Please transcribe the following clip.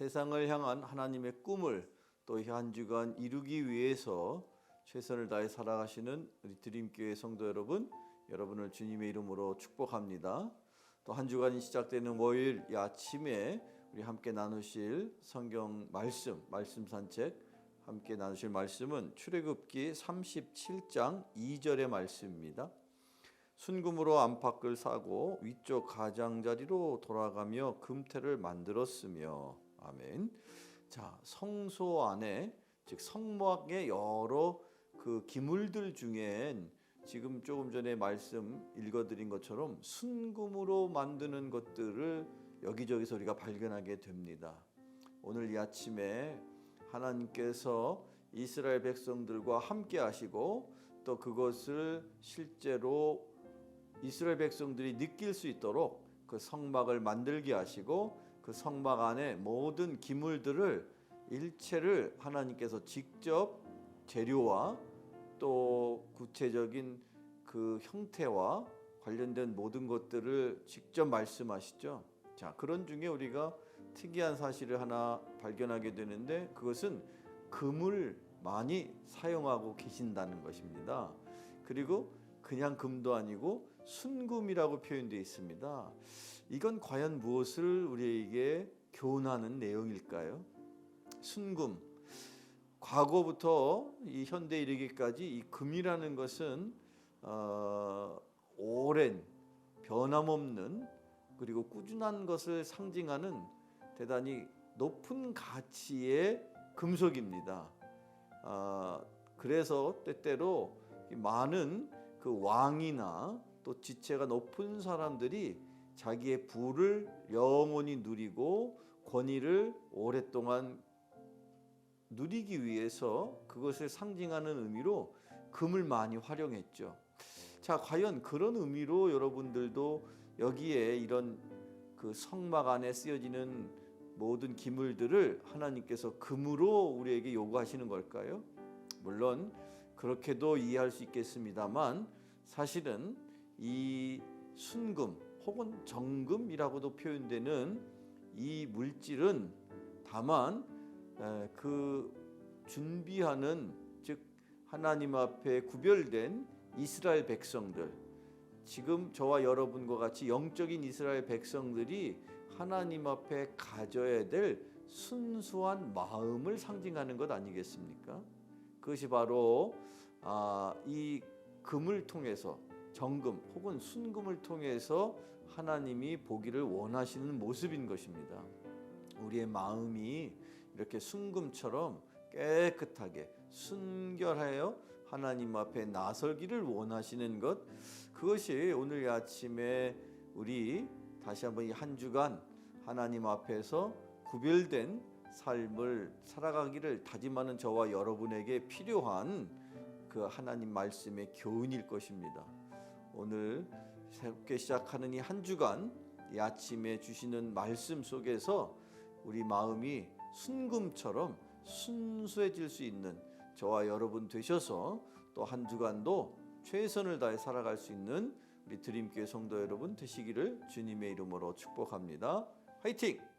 세상을 향한 하나님의 꿈을 또 한 주간 이루기 위해서 최선을 다해 살아가시는 우리 드림교회 성도 여러분, 여러분을 주님의 이름으로 축복합니다. 또 한 주간이 시작되는 월요일 이 아침에 우리 함께 나누실 성경 말씀, 말씀 산책 함께 나누실 말씀은 출애굽기 37장 2절의 말씀입니다. 순금으로 안팎을 사고 위쪽 가장자리로 돌아가며 금태를 만들었으며 아멘. 자, 성소 안에 즉 성막의 여러 그 기물들 중엔 지금 조금 전에 말씀 읽어드린 것처럼 순금으로 만드는 것들을 여기저기서 우리가 발견하게 됩니다. 오늘 이 아침에 하나님께서 이스라엘 백성들과 함께 하시고 또 그것을 실제로 이스라엘 백성들이 느낄 수 있도록 그 성막을 만들게 하시고 그 성막 안에 모든 기물들을 일체를 하나님께서 직접 재료와 또 구체적인 그 형태와 관련된 모든 것들을 직접 말씀하시죠. 자, 그런 중에 우리가 특이한 사실을 하나 발견하게 되는데 그것은 금을 많이 사용하고 계신다는 것입니다. 그리고 그냥 금도 아니고 순금이라고 표현되어 있습니다. 이건 과연 무엇을 우리에게 교훈하는 내용일까요? 순금. 과거부터 이 현대 이르기까지 이 금이라는 것은 어, 오랜 변함없는 그리고 꾸준한 것을 상징하는 대단히 높은 가치의 금속입니다. 아, 그래서 때때로 이 많은 그 왕이나 또 지체가 높은 사람들이 자기의 부를 영원히 누리고 권위를 오랫동안 누리기 위해서 그것을 상징하는 의미로 금을 많이 활용했죠. 자, 과연 그런 의미로 여러분들도 여기에 이런 그 성막 안에 쓰여지는 모든 기물들을 하나님께서 금으로 우리에게 요구하시는 걸까요? 물론 그렇게도 이해할 수 있겠습니다만 사실은 이 순금 혹은 정금이라고도 표현되는 이 물질은 다만 에, 그 준비하는 즉 하나님 앞에 구별된 이스라엘 백성들 지금 저와 여러분과 같이 영적인 이스라엘 백성들이 하나님 앞에 가져야 될 순수한 마음을 상징하는 것 아니겠습니까? 그것이 바로 아, 이 금을 통해서 정금 혹은 순금을 통해서 하나님이 보기를 원하시는 모습인 것입니다. 우리의 마음이 이렇게 순금처럼 깨끗하게 순결하여 하나님 앞에 나설기를 원하시는 것 그것이 오늘 아침에 우리 다시 한번 이 한 주간 하나님 앞에서 구별된 삶을 살아가기를 다짐하는 저와 여러분에게 필요한 그 하나님 말씀의 교훈일 것입니다. 오늘 새롭게 시작하는 이 한 주간 이 아침에 주시는 말씀 속에서 우리 마음이 순금처럼 순수해질 수 있는 저와 여러분 되셔서 또 한 주간도 최선을 다해 살아갈 수 있는 우리 드림교회 성도 여러분 되시기를 주님의 이름으로 축복합니다. 화이팅!